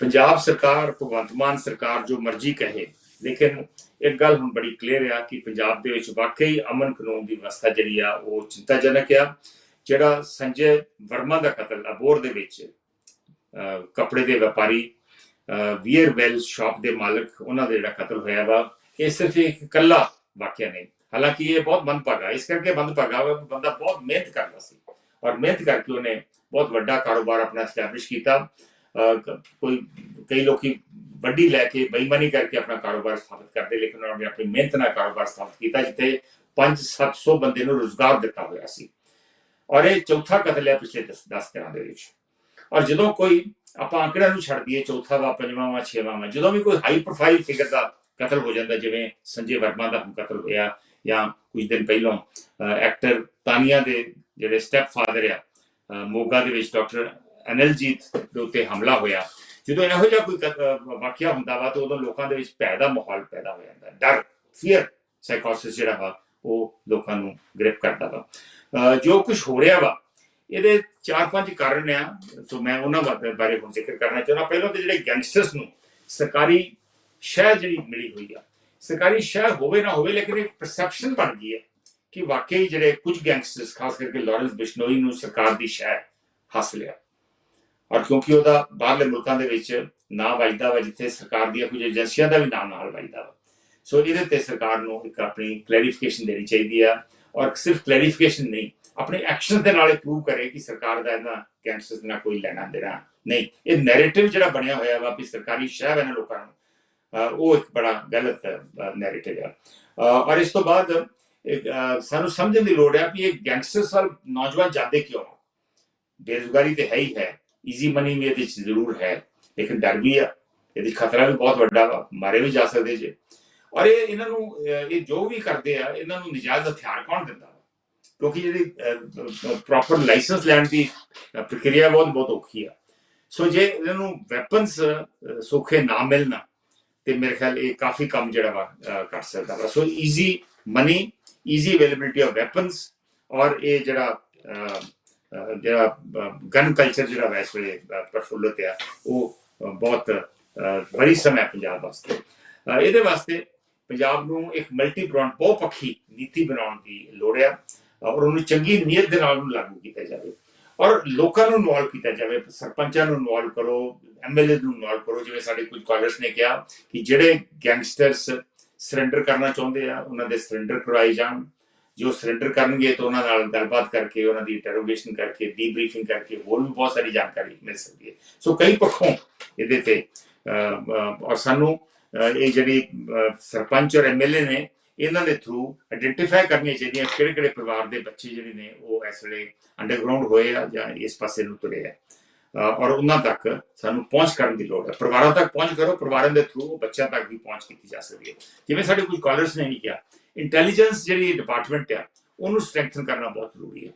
ਪੰਜਾਬ ਸਰਕਾਰ, ਭਗਵੰਤ ਮਾਨ ਸਰਕਾਰ ਜੋ ਮਰਜ਼ੀ ਕਹੇ, ਲੇਕਿਨ ਇੱਕ ਗੱਲ ਹੁਣ ਬੜੀ ਕਲੀਅਰ ਆ ਕਿ ਪੰਜਾਬ ਦੇ ਵਿੱਚ ਵਾਕਈ ਅਮਨ ਕਾਨੂੰਨ ਦੀ ਵਿਵਸਥਾ ਜਿਹੜੀ ਆ, ਉਹ ਚਿੰਤਾਜਨਕ ਆ। ਜਿਹੜਾ ਸੰਜੇ ਵਰਮਾ ਦਾ ਕਤਲ ਅਬੋਰ ਦੇ ਵਿੱਚ ਕੱਪੜੇ ਦੇ ਵਪਾਰੀ ਵੀਅਰ ਵੈਲ ਸ਼ਾਪ ਦੇ ਮਾਲਕ ਉਹਨਾਂ ਦਾ ਜਿਹੜਾ ਕਤਲ ਹੋਇਆ ਵਾ, ਇਹ ਸਿਰਫ ਇੱਕ ਇਕੱਲਾ ਵਾਕਿਆ ਨਹੀਂ। ਹਾਲਾਂਕਿ ਇਹ ਬਹੁਤ ਮੰਦਭਾਗਾ, ਇਸ ਕਰਕੇ ਮੰਦਭਾਗਾ ਵਾ ਬੰਦਾ ਬਹੁਤ ਮਿਹਨਤ ਕਰਦਾ ਸੀ। ਔਰ ਮਿਹਨਤ ਕਰਕੇ ਉਹਨੇ ਬਹੁਤ ਵੱਡਾ ਕਾਰੋਬਾਰ ਆਪਣਾ ਐਸਟੈਬਲਿਸ਼ ਕੀਤਾ। ਕੋਈ ਕਈ ਲੋਕੀ ਵੱਡੀ ਲੈ ਕੇ ਬੇਈਮਾਨੀ ਕਰਕੇ ਆਪਣਾ ਕਾਰੋਬਾਰ ਸਥਾਪਿਤ ਕਰਦੇ, ਲੇਕਿਨ ਉਹਨਾਂ ਨੇ ਆਪਣੀ ਮਿਹਨਤ ਨਾਲ ਕਾਰੋਬਾਰ ਸਥਾਪਿਤ ਕੀਤਾ, ਜਿੱਥੇ 5-700 ਬੰਦੇ ਨੂੰ ਰੋਜ਼ਗਾਰ ਦਿੱਤਾ ਹੋਇਆ ਸੀ। ਔਰ ਇਹ ਚੌਥਾ ਕਤਲ ਹੈ ਪਿਛਲੇ 10 ਦਿਨਾਂ ਦੇ ਵਿੱਚ। ਔਰ ਜਦੋਂ ਕੋਈ, ਆਪਾਂ ਅੰਕੜਿਆਂ ਨੂੰ ਛੱਡ ਦਈਏ ਚੌਥਾ ਵਾ ਪੰਜਵਾਂ ਵਾ ਛੇਵਾਂ ਵਾ ਜਦੋਂ ਵੀ ਕੋਈ ਹਾਈ ਪ੍ਰੋਫਾਈਲ ਫਿਗਰ ਦਾ ਕਤਲ ਹੋ ਜਾਂਦਾ, ਜਿਵੇਂ ਸੰਜੇ ਵਰਮਾ ਦਾ ਕਤਲ ਹੋਇਆ, ਜਾਂ ਕੁਝ ਦਿਨ ਪਹਿਲਾਂ ਐਕਟਰ ਤਾਨੀਆ ਦੇ ਜਿਹੜੇ ਸਟੈਪ ਫਾਦਰ ਆ ਮੋਗਾ ਦੇ ਵਿੱਚ ਡਾਕਟਰ ਅਨਿਲਜੀਤ ਦੇ ਉੱਤੇ ਹਮਲਾ ਹੋਇਆ। ਜਦੋਂ ਇਹੋ ਜਿਹਾ ਕੋਈ ਵਾਕਿਆ ਹੁੰਦਾ ਵਾ, ਤਾਂ ਉਦੋਂ ਲੋਕਾਂ ਦੇ ਵਿੱਚ ਭੈ ਦਾ ਮਾਹੌਲ ਪੈਦਾ ਹੋ ਜਾਂਦਾ। ਡਰ ਫੀਅਰ ਸਾਈਕੋਸਿਸ ਜਿਹੜਾ ਵਾ, ਉਹ ਲੋਕਾਂ ਨੂੰ ਗ੍ਰਿਪ ਕਰਦਾ ਵਾ। ਜੋ ਕੁਝ ਹੋ ਰਿਹਾ ਵਾ, ਇਹਦੇ ਚਾਰ ਪੰਜ ਕਾਰਨ ਆ। ਸੋ ਮੈਂ ਉਹਨਾਂ ਬਾਰੇ ਹੁਣ ਜ਼ਿਕਰ ਕਰਨਾ ਚਾਹੁੰਦਾ। ਪਹਿਲਾਂ ਤੇ ਜਿਹੜੇ ਗੈਂਗਸਟਰਸ ਨੂੰ ਸਰਕਾਰੀ ਸ਼ਹਿ ਜਿਹੜੀ ਮਿਲੀ ਹੋਈ ਆ, ਸਰਕਾਰੀ ਸ਼ਹਿ ਹੋਵੇ ਨਾ ਹੋਵੇ, ਲੇਕਿਨ ਇੱਕ ਪਰਸੈਪਸ਼ਨ ਬਣ ਗਈ ਹੈ ਕਿ ਵਾਕਈ ਜਿਹੜੇ ਕੁਝ ਗੈਂਗਸਟਰਸ ਖਾਸ ਕਰਕੇ ਲਾਰੈਂਸ ਬਿਸ਼ਨੋਈ ਨੂੰ ਸਰਕਾਰ ਦੀ ਸ਼ਹਿ ਹਾਸਲ ਆ। ਔਰ ਕਿਉਂਕਿ ਉਹਦਾ ਬਾਹਰਲੇ ਮੁਲਕਾਂ ਦੇ ਵਿੱਚ ਨਾਂ ਵੱਜਦਾ ਵਾ, ਜਿੱਥੇ ਸਰਕਾਰ ਦੀਆਂ ਕੁਝ ਏਜੰਸੀਆਂ ਦਾ ਵੀ ਨਾਮ ਨਾਲ ਵੱਜਦਾ ਵਾ। ਸੋ ਇਹਦੇ ਤੇ ਸਰਕਾਰ ਨੂੰ ਇੱਕ ਆਪਣੀ ਕਲੈਰੀਫਿਕੇਸ਼ਨ ਦੇਣੀ ਚਾਹੀਦੀ ਆ ਔਰ ਸਿਰਫ ਕਲੈਰੀਫਿਕੇਸ਼ਨ ਨਹੀਂ, ਆਪਣੇ ਐਕਸ਼ਨ ਦੇ ਨਾਲ ਪ੍ਰੂਵ ਕਰੇ ਕਿ ਸਰਕਾਰ ਦਾ ਇਹਨਾਂ ਗੈਂਗਸਟਰਸ ਨਾਲ ਕੋਈ ਲੈਣਾ ਦੇਣਾ ਨਹੀਂ। ਇਹ ਨੈਰੇਟਿਵ ਜਿਹੜਾ ਬਣਿਆ ਹੋਇਆ ਵਾ ਵੀ ਸਰਕਾਰੀ ਸ਼ਹਿਬ ਇਹਨਾਂ ਲੋਕਾਂ ਨੂੰ ਉਹ ਇੱਕ ਬੜਾ ਗਲਤ ਨੈਰੇਟਿਵ ਆ। ਔਰ ਇਸ ਤੋਂ ਬਾਅਦ ਸਾਨੂੰ ਸਮਝਣ ਦੀ ਲੋੜ ਹੈ ਕਿ ਇਹ ਗੈਂਗਸਟਰਸ ਵੱਲ ਨੌਜਵਾਨ ਜਾਂਦੇ ਕਿਉਂ? ਆ? ਬੇਰੁਜ਼ਗਾਰੀ ਤੇ ਹੈ ਹੀ ਹੈ। ਈਜ਼ੀ ਮਨੀ ਵੀ ਇਹਦੇ ਚ ਜ਼ਰੂਰ ਹੈ। ਲੇਕਿਨ ਡਰ ਵੀ ਆ। ਇਹਦੀ ਖਤਰਾ ਵੀ ਬਹੁਤ ਵੱਡਾ ਵਾ। ਮਾਰੇ ਵੀ ਜਾ ਸਕਦੇ ਜੇ। ਔਰ ਇਹ ਇਹਨਾਂ ਨੂੰ ਇਹ ਜੋ ਵੀ ਕਰਦੇ ਆ, ਇਹਨਾਂ ਨੂੰ ਨਜਾਇਜ਼ ਹਥਿਆਰ ਕੌਣ ਦਿੰਦਾ ਕਿਉਂਕਿ ਜਿਹੜੀ ਪ੍ਰੋਪਰ ਲਾਇਸੈਂਸ ਲੈਣ ਦੀ ਪ੍ਰਕਿਰਿਆ ਬਹੁਤ ਬਹੁਤ ਔਖੀ ਆ। ਸੋ ਜੇ ਇਹਨਾਂ ਨੂੰ ਵੈਪਨਸ ਸੋਖੇ ਨਾ ਮਿਲਣਾ, ਤੇ ਮੇਰੇ ਖਿਆਲ ਇਹ ਕਾਫੀ ਕੰਮ ਜਿਹੜਾ ਵਾ ਕਰ ਸਕਦਾ ਵਾ। So easy money easy availability of weapons ਔਰ ਇਹ ਜਿਹੜਾ ਜਿਹੜਾ ਗਨ ਕਲਚਰ ਜਿਹੜਾ ਵਾ ਵੇਲੇ ਪ੍ਰਫੁੱਲਤ ਆ, ਉਹ ਬਹੁਤ ਬੜੀ ਸਮੇਂ ਪੰਜਾਬ ਵਾਸਤੇ। ਇਹਦੇ ਵਾਸਤੇ ਪੰਜਾਬ ਨੂੰ ਇੱਕ ਮਲਟੀ ਪ੍ਰੋਨ ਬਹੁਪੱਖੀ ਨੀਤੀ ਬਣਾਉਣ ਦੀ ਲੋੜ ਆ ਔਰ ਉਹਨੂੰ ਚੰਗੀ ਨੀਅਤ ਦੇ ਨਾਲ ਲਾਗੂ ਕੀਤਾ ਜਾਵੇ। ਔਰ ਲੋਕਾਂ ਨੂੰ ਇਨਵੋਲਵ ਕੀਤਾ ਜਾਵੇ, ਸਰਪੰਚਾਂ ਨੂੰ ਇਨਵੋਲਵ ਕਰੋ ਐਮਐਲਏ ਨੂੰ ਇਨਵੋਲਵ ਕਰੋ, ਜਿਵੇਂ ਸਾਡੇ ਕੁਝ ਕਾਲਰਸ ਨੇ ਕਿਹਾ ਕਿ ਜਿਹੜੇ ਗੈਂਗਸਟਰਸ ਸਰੈਂਡਰ ਕਰਨਾ ਚਾਹੁੰਦੇ ਆ, ਉਹਨਾਂ ਦੇ ਸਰੈਂਡਰ ਕਰਵਾਏ ਜਾਣ। ਜੋ ਸਰੈਂਡਰ ਕਰਨਗੇ ਤਾਂ ਉਹਨਾਂ ਨਾਲ ਗੱਲਬਾਤ ਕਰਕੇ ਉਹਨਾਂ ਦੀ ਇੰਟਰੋਗੇਸ਼ਨ ਕਰਕੇ ਡੀਬਰੀਫਿੰਗ ਕਰਕੇ ਹੋਰ ਵੀ ਬਹੁਤ ਸਾਰੀ ਜਾਣਕਾਰੀ ਮਿਲ ਸਕਦੀ ਹੈ ਸੋ ਕਈ ਪੱਖੋਂ ਇਹਦੇ ਤੇ ਔਰ ਸਾਨੂੰ ਇਹ ਜਿਹੜੀ ਸਰਪੰਚ ਔਰ ਐਮਐਲਏ ਨੇ ਇਹਨਾਂ ਦੇ ਥਰੂ ਆਇਡੈਂਟੀਫਾਈ ਕਰਨੀਆਂ ਚਾਹੀਦੀਆਂ ਕਿਹੜੇ ਕਿਹੜੇ ਪਰਿਵਾਰ ਦੇ ਬੱਚੇ ਜਿਹੜੇ ਨੇ ਉਹ ਇਸ ਵੇਲੇ ਅੰਡਰਗਰਾਉਂਡ ਹੋਏ ਆ ਜਾਂ ਇਸ ਪਾਸੇ ਨੂੰ ਤੁਰੇ ਆ ਔਰ ਉਹਨਾਂ ਤੱਕ ਸਾਨੂੰ ਪਹੁੰਚ ਕਰਨ ਦੀ ਲੋੜ ਹੈ ਪਰਿਵਾਰਾਂ ਤੱਕ ਪਹੁੰਚ ਕਰੋ ਪਰਿਵਾਰਾਂ ਦੇ ਥਰੂ ਬੱਚਿਆਂ ਤੱਕ ਵੀ ਪਹੁੰਚ ਕੀਤੀ ਜਾ ਸਕਦੀ ਹੈ ਜਿਵੇਂ ਸਾਡੇ ਕੁਝ ਕਾਲਰਸ ਨੇ ਵੀ ਕਿਹਾ ਇੰਟੈਲੀਜੈਂਸ ਜਿਹੜੀ ਡਿਪਾਰਟਮੈਂਟ ਆ, ਉਹਨੂੰ ਸਟਰੈਂਥਨ ਕਰਨਾ ਬਹੁਤ ਜ਼ਰੂਰੀ ਹੈ।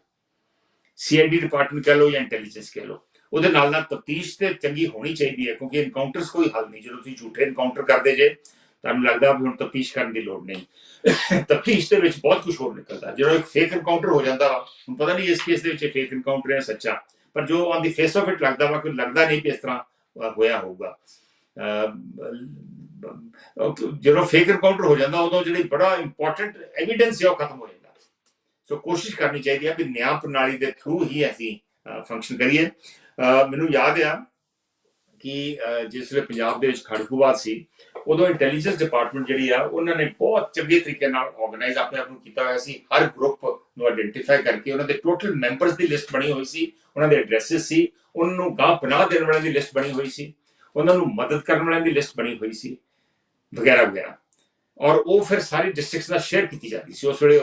ਸੀਆਈਡੀ ਡਿਪਾਰਟਮੈਂਟ ਕਹ ਲਓ ਜਾਂ ਇੰਟੈਲੀਜੈਂਸ ਕਹ ਲਓ, ਉਹਦੇ ਨਾਲ ਨਾਲ ਤਫਤੀਸ਼ ਤੇ ਚੰਗੀ ਹੋਣੀ ਚਾਹੀਦੀ ਹੈ, ਕਿਉਂਕਿ ਇਨਕਾਊਂਟਰਸ ਕੋਈ ਹੱਲ ਨਹੀਂ, ਜਦੋਂ ਤੁਸੀਂ ਝੂਠੇ ਇਨਕਾਊਂਟਰ ਕਰਦੇ ਜੇ, ਤੁਹਾਨੂੰ ਲੱਗਦਾ ਵੀ ਹੁਣ ਤਫਤੀਸ਼ ਕਰਨ ਦੀ ਲੋੜ ਨਹੀਂ। ਤਫਤੀਸ਼ ਦੇ ਵਿੱਚ ਬਹੁਤ ਕੁਝ ਹੋਰ ਨਿਕਲਦਾ ਜਦੋਂ ਇੱਕ ਫੇਕ ਇਨਕਾਊਂਟਰ ਹੋ ਜਾਂਦਾ ਵਾ, ਹੁਣ ਪਤਾ ਨਹੀਂ ਇਸ ਕੇਸ ਦੇ ਵਿੱਚ ਫੇਕ ਇਨਕਾਊਂਟਰ ਹੈ ਸੱਚਾ, ਪਰ ਜੋ on the face of it ਲੱਗਦਾ ਵਾ, ਕੋਈ ਲੱਗਦਾ ਨਹੀਂ ਕਿ ਇਸ ਤਰ੍ਹਾਂ ਹੋਇਆ ਹੋਊਗਾ। ਜਦੋਂ ਫੇਕ ਇਨਕਾਊਂਟਰ ਹੋ ਜਾਂਦਾ, ਉਦੋਂ ਜਿਹੜੀ ਬੜਾ ਇੰਪੋਰਟੈਂਟ ਐਵੀਡੈਂਸ ਹੈ ਉਹ ਖਤਮ ਹੋ ਜਾਂਦਾ। ਸੋ ਕੋਸ਼ਿਸ਼ ਕਰਨੀ ਚਾਹੀਦੀ ਹੈ ਕਿ ਨਿਆਂ ਪ੍ਰਣਾਲੀ ਦੇ ਥਰੂ ਹੀ ਅਸੀਂ ਫੰਕਸ਼ਨ ਕਰੀਏ। ਮੈਨੂੰ ਯਾਦ ਆ ਕਿ ਜਿਸ ਵੇਲੇ ਪੰਜਾਬ ਦੇ ਵਿੱਚ ਖੜਕੂਵਾਦ ਸੀ, ਉਦੋਂ ਇੰਟੈਲੀਜੈਂਸ ਡਿਪਾਰਟਮੈਂਟ ਜਿਹੜੀ ਆ, ਉਹਨਾਂ ਨੇ ਬਹੁਤ ਚੰਗੇ ਤਰੀਕੇ ਨਾਲ ਆਰਗੇਨਾਈਜ਼ ਆਪਣੇ ਆਪ ਨੂੰ ਕੀਤਾ ਹੋਇਆ ਸੀ। ਹਰ ਗਰੁੱਪ ਨੂੰ ਆਇਡੈਂਟੀਫਾਈ ਕਰਕੇ ਉਹਨਾਂ ਦੇ ਟੋਟਲ ਮੈਂਬਰਸ ਦੀ ਲਿਸਟ ਬਣੀ ਹੋਈ ਸੀ, ਉਹਨਾਂ ਦੇ ਐਡਰੈਸਸ ਸੀ, ਉਹਨਾਂ ਨੂੰ ਗਾਹ ਪਨਾਹ ਦੇਣ ਵਾਲਿਆਂ ਦੀ ਲਿਸਟ ਬਣੀ ਹੋਈ ਸੀ। ਉਹਨਾਂ ਨੂੰ ਮਦਦ ਕਰਨ ਵਾਲਿਆਂ ਦੀ ਲਿਸਟ ਬਣੀ ਹੋਈ ਸੀ, ਵਗੈਰਾ ਵਗੈਰਾ। ਔਰ ਉਹ ਫਿਰ ਸਾਰੀ ਡਿਸਟ੍ਰਿਕਟਸ ਨਾਲ ਸ਼ੇਅਰ ਕੀਤੀ ਜਾਂਦੀ ਸੀ। ਉਸ ਵੇਲੇ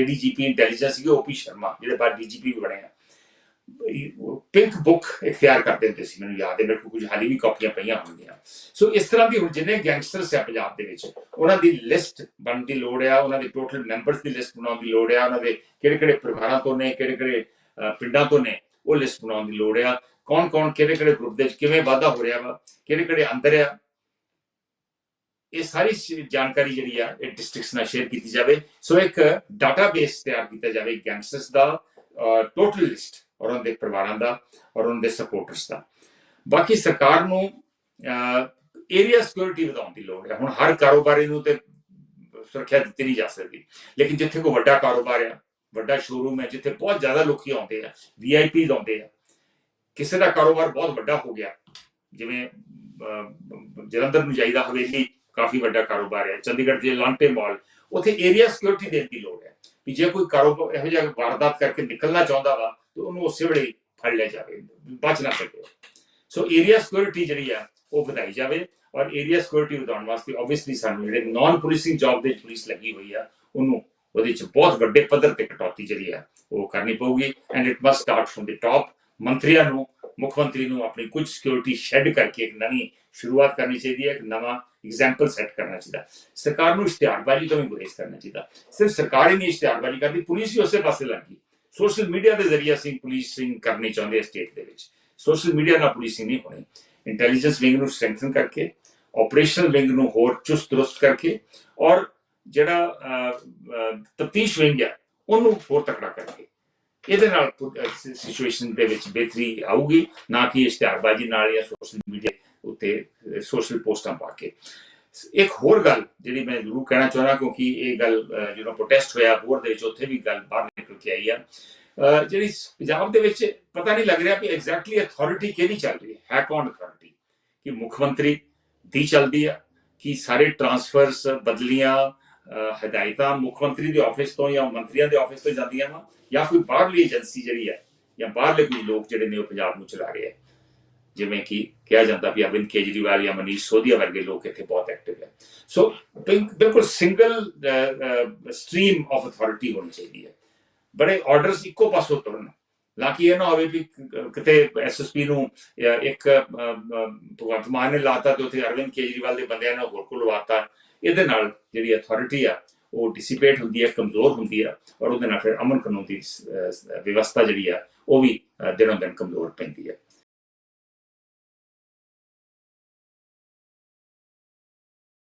ਏਡੀਜੀਪੀ ਇੰਟੈਲੀਜੈਂਸ ਸੀ ਓਪੀ ਸ਼ਰਮਾ, ਜਿਹੜੇ ਬਾਅਦ ਡੀਜੀਪੀ ਵੀ ਬਣੇ ਆ। ਪਿੰਕ ਬੁੱਕ ਇਖਤਿਆਰ ਕਰਦੇ ਹੁੰਦੇ ਸੀ, ਮੈਨੂੰ ਯਾਦ ਹੈ, ਮੇਰੇ ਕੋਲ ਕੁਝ ਹਾਲੀ ਵੀ ਕਾਪੀਆਂ ਪਈਆਂ ਹੋਣਗੀਆਂ। ਸੋ ਇਸ ਤਰ੍ਹਾਂ ਦੀ ਹੁਣ ਜਿੰਨੇ ਗੈਂਗਸਟਰਸ ਆ ਪੰਜਾਬ ਦੇ ਵਿੱਚ, ਉਹਨਾਂ ਦੀ ਲਿਸਟ ਬਣਨ ਦੀ ਲੋੜ ਆ, ਉਹਨਾਂ ਦੇ ਟੋਟਲ ਮੈਂਬਰਸ ਦੀ ਲਿਸਟ ਬਣਾਉਣ ਦੀ ਲੋੜ ਆ, ਉਹਨਾਂ ਦੇ ਕਿਹੜੇ ਕਿਹੜੇ ਪਰਿਵਾਰਾਂ ਤੋਂ ਨੇ ਕਿਹੜੇ ਕਿਹੜੇ ਪਿੰਡਾਂ ਤੋਂ ਨੇ, ਉਹ ਲਿਸਟ ਬਣਾਉਣ ਦੀ ਲੋੜ ਆ। ਕੌਣ ਕੌਣ ਕਿਹੜੇ ਕਿਹੜੇ ਗਰੁੱਪ ਦੇ ਵਿੱਚ ਕਿਵੇਂ ਵਾਧਾ ਹੋ ਰਿਹਾ ਵਾ, ਕਿਹੜੇ ਕਿਹੜੇ ਅੰਦਰ ਆ। ਇਹ ਸਾਰੀ ਜਾਣਕਾਰੀ ਜਿਹੜੀ ਆ, ਇਹ ਡਿਸਟ੍ਰਿਕਟਸ ਨਾਲ ਸ਼ੇਅਰ ਕੀਤੀ ਜਾਵੇ। ਸੋ ਇੱਕ ਡਾਟਾਬੇਸ ਤਿਆਰ ਕੀਤਾ ਜਾਵੇ ਗੈਂਗਸਟਰਸ ਦਾ ਟੋਟਲ ਲਿਸਟ ਔਰ ਉਹਨਾਂ ਦੇ ਪਰਿਵਾਰਾਂ ਦਾ ਔਰ ਉਹਨਾਂ ਦੇ ਸਪੋਰਟਰਸ ਦਾ। ਬਾਕੀ ਸਰਕਾਰ ਨੂੰ ਏਰੀਆ ਸਿਕਿਉਰਿਟੀ ਵਧਾਉਣ ਦੀ ਲੋੜ ਹੈ ਹੁਣ ਹਰ ਕਾਰੋਬਾਰੀ ਨੂੰ ਤੇ ਸੁਰੱਖਿਆ ਦਿੱਤੀ ਨਹੀਂ ਜਾ ਸਕਦੀ। ਲੇਕਿਨ ਜਿੱਥੇ ਕੋਈ ਵੱਡਾ ਕਾਰੋਬਾਰ ਆ, ਵੱਡਾ ਸ਼ੋਰੂਮ ਹੈ ਜਿੱਥੇ ਬਹੁਤ ਜ਼ਿਆਦਾ ਲੋਕੀ ਆਉਂਦੇ ਆ ਵੀਆਈਪੀ ਆਉਂਦੇ ਆ ਕਿਸੇ ਦਾ ਕਾਰੋਬਾਰ ਬਹੁਤ ਵੱਡਾ ਹੋ ਗਿਆ। ਜਿਵੇਂ ਜਲੰਧਰ ਨੂੰ ਜਾਈਦਾ ਹਵੇਲੀ ਕਾਫੀ ਵੱਡਾ ਕਾਰੋਬਾਰ ਹੈ। ਚੰਡੀਗੜ੍ਹ ਦੇ ਲਾਂਟੇ ਮਾਲ, ਉੱਥੇ ਏਰੀਆ ਸਿਕਿਉਰਿਟੀ ਦੇਣ ਦੀ ਲੋੜ ਹੈ। ਵੀ ਜੇ ਕੋਈ ਕਾਰੋਬਾਰ, ਇਹੋ ਜਿਹਾ ਵਾਰਦਾਤ ਕਰਕੇ ਨਿਕਲਣਾ ਚਾਹੁੰਦਾ ਵਾ, ਤੇ ਉਹਨੂੰ ਉਸੇ ਵੇਲੇ ਫੜ ਲਿਆ ਜਾਵੇ, ਬਚ ਨਾ ਸਕੇ। ਸੋ ਏਰੀਆ ਸਿਕਿਉਰਿਟੀ ਜਿਹੜੀ ਆ, ਉਹ ਵਧਾਈ ਜਾਵੇ ਔਰ ਏਰੀਆ ਸਿਕਿਉਰਿਟੀ ਵਧਾਉਣ ਵਾਸਤੇ ਆਬਵੀਅਸਲੀ ਸਾਨੂੰ ਜਿਹੜੇ ਨਾਨ ਪੁਲਿਸਿੰਗ ਜੌਬ ਦੇ ਪੁਲਿਸ ਲੱਗੀ ਹੋਈ ਆ, ਉਹਨੂੰ ਉਹਦੇ ਚ ਬਹੁਤ ਵੱਡੇ ਪੱਧਰ ਤੇ ਕਟੌਤੀ ਜਿਹੜੀ ਆ, ਉਹ ਕਰਨੀ ਪਊਗੀ। And it must start from the top ਮੰਤਰੀਆਂ ਨੂੰ, ਮੁੱਖ ਮੰਤਰੀ ਨੂੰ ਆਪਣੀ ਕੁਝ ਸਿਕਿਉਰਿਟੀ ਸ਼ੈੱਡ ਕਰਕੇ ਇੱਕ ਨਵੀਂ ਸ਼ੁਰੂਆਤ ਕਰਨੀ ਚਾਹੀਦੀ ਹੈ, ਇੱਕ ਨਵਾਂ ਐਗਜ਼ਾਮਪਲ ਸੈੱਟ ਕਰਨਾ ਚਾਹੀਦਾ। ਸਰਕਾਰ ਨੂੰ ਇਸ਼ਤਿਹਾਰਬਾਜ਼ੀ ਤੋਂ ਵੀ ਗੁਰੇਜ਼ ਕਰਨਾ ਚਾਹੀਦਾ। ਸਿਰਫ ਸਰਕਾਰ ਹੀ ਨਹੀਂ ਇਸ਼ਤਿਹਾਰਬਾਜ਼ੀ ਕਰਦੀ, ਪੁਲਿਸ ਵੀ ਉਸੇ ਪਾਸੇ ਲੱਗ ਗਈ। ਸੋਸ਼ਲ ਮੀਡੀਆ ਦੇ ਜ਼ਰੀਏ ਅਸੀਂ ਪੁਲਿਸਿੰਗ ਕਰਨੀ ਚਾਹੁੰਦੇ ਹਾਂ ਸਟੇਟ ਦੇ ਵਿੱਚ। ਸੋਸ਼ਲ ਮੀਡੀਆ ਨਾਲ ਪੁਲਿਸਿੰਗ ਨਹੀਂ ਹੋਣੀ। ਇੰਟੈਲੀਜੈਂਸ ਵਿੰਗ ਨੂੰ ਸਟਰੈਂਥਨ ਕਰਕੇ ਆਪਰੇਸ਼ਨਲ ਵਿੰਗ ਨੂੰ ਹੋਰ ਚੁਸਤ ਦਰੁਸਤ ਕਰਕੇ ਔਰ ਜਿਹੜਾ ਤਫਤੀਸ਼ ਵਿੰਗ ਹੈ, ਉਹਨੂੰ ਹੋਰ ਤਕੜਾ ਕਰਕੇ ਇਹਦੇ ਨਾਲ ਸਿਚੁਏਸ਼ਨ ਦੇ ਵਿੱਚ ਬਿਹਤਰੀ ਆਊਗੀ, ਨਾ ਕਿ ਇਸ਼ਤਿਹਾਰਬਾਜ਼ੀ ਨਾਲ ਜਾਂ ਸੋਸ਼ਲ ਮੀਡੀਆ ਉੱਤੇ ਸੋਸ਼ਲ ਪੋਸਟਾਂ ਪਾ ਕੇ। ਇੱਕ ਹੋਰ ਗੱਲ ਜਿਹੜੀ ਮੈਂ ਜ਼ਰੂਰ ਕਹਿਣਾ ਚਾਹੁੰਦਾ, ਕਿਉਂਕਿ ਇਹ ਗੱਲ ਜਿਹੜਾ ਪ੍ਰੋਟੈਸਟ ਹੋਇਆ ਬੋਰਡ ਦੇ ਵਿੱਚ ਉੱਥੇ ਵੀ ਗੱਲ ਬਾਹਰ ਨਿਕਲ ਕੇ ਆਈ ਆ। ਜਿਹੜੀ ਪੰਜਾਬ ਦੇ ਵਿੱਚ ਪਤਾ ਨਹੀਂ ਲੱਗ ਰਿਹਾ ਕਿ ਐਗਜ਼ੈਕਟਲੀ ਅਥਾਰਟੀ ਕਿਹਦੀ ਚੱਲ ਰਹੀ ਹੈ। ਹੈ ਕੌਣ ਅਥਾਰਟੀ ਕਿ ਮੁੱਖ ਮੰਤਰੀ ਦੀ ਚੱਲਦੀ ਆ, ਕਿ ਸਾਰੇ ਟਰਾਂਸਫਰਸ ਬਦਲੀਆਂ ਹਦਾਇਤਾਂ ਮੁੱਖ ਮੰਤਰੀ ਦੇ ਆਫਿਸ ਤੋਂ ਜਾਂ ਮੰਤਰੀਆਂ ਦੇ ਆਫਿਸ ਤੋਂ ਜਾਂਦੀਆਂ ਵਾ, ਜਾਂ ਕੋਈ ਬਾਹਰਲੀ ਏਜੰਸੀ ਜਿਹੜੀ ਹੈ, ਜਾਂ ਬਾਹਰਲੇ ਕੋਈ ਲੋਕ ਜਿਹੜੇ ਨੇ ਉਹ ਪੰਜਾਬ ਨੂੰ ਚਲਾ ਰਹੇ ਆ ਜਿਵੇਂ ਕਿ ਕਿਹਾ ਜਾਂਦਾ ਵੀ ਅਰਵਿੰਦ ਕੇਜਰੀਵਾਲ ਜਾਂ ਮਨੀਸ਼ ਸੋਧੀਆ ਵਰਗੇ ਲੋਕ ਇੱਥੇ ਬਹੁਤ ਐਕਟਿਵ ਹੈ। ਸੋ ਬਿਲਕੁਲ ਸਿੰਗਲ ਸਟਰੀਮ ਆਫ ਅਥਾਰਟੀ ਹੋਣੀ ਚਾਹੀਦੀ ਹੈ। ਬੜੇ ਆਰਡਰਸ ਇੱਕੋ ਪਾਸੋਂ ਤੁਰਨ। ਨਾ ਕਿ ਇਹ ਨਾ ਹੋਵੇ ਵੀ ਕ- ਕਿਤੇ ਐਸਐਸਪੀ ਨੂੰ ਇੱਕ ਭਗਵੰਤ ਮਾਨ ਨੇ ਲਾਤਾ ਤੇ ਉੱਥੇ ਅਰਵਿੰਦ ਕੇਜਰੀਵਾਲ ਦੇ ਬੰਦਿਆਂ ਨੇ ਹੋਰ ਕੋਲ ਲਵਾਤਾ। ਇਹਦੇ ਨਾਲ ਜਿਹੜੀ ਅਥਾਰਟੀ ਆ ਉਹ ਡਿਸਿਪੇਟ ਹੁੰਦੀ ਹੈ ਕਮਜ਼ੋਰ ਹੁੰਦੀ ਆ ਔਰ ਉਹਦੇ ਨਾਲ ਫਿਰ ਅਮਨ ਕਾਨੂੰਨ ਦੀ ਸ- ਵਿਵਸਥਾ ਜਿਹੜੀ ਆ ਉਹ ਵੀ ਅਹ, ਦਿਨੋਂ ਦਿਨ ਕਮਜ਼ੋਰ ਪੈਂਦੀ ਹੈ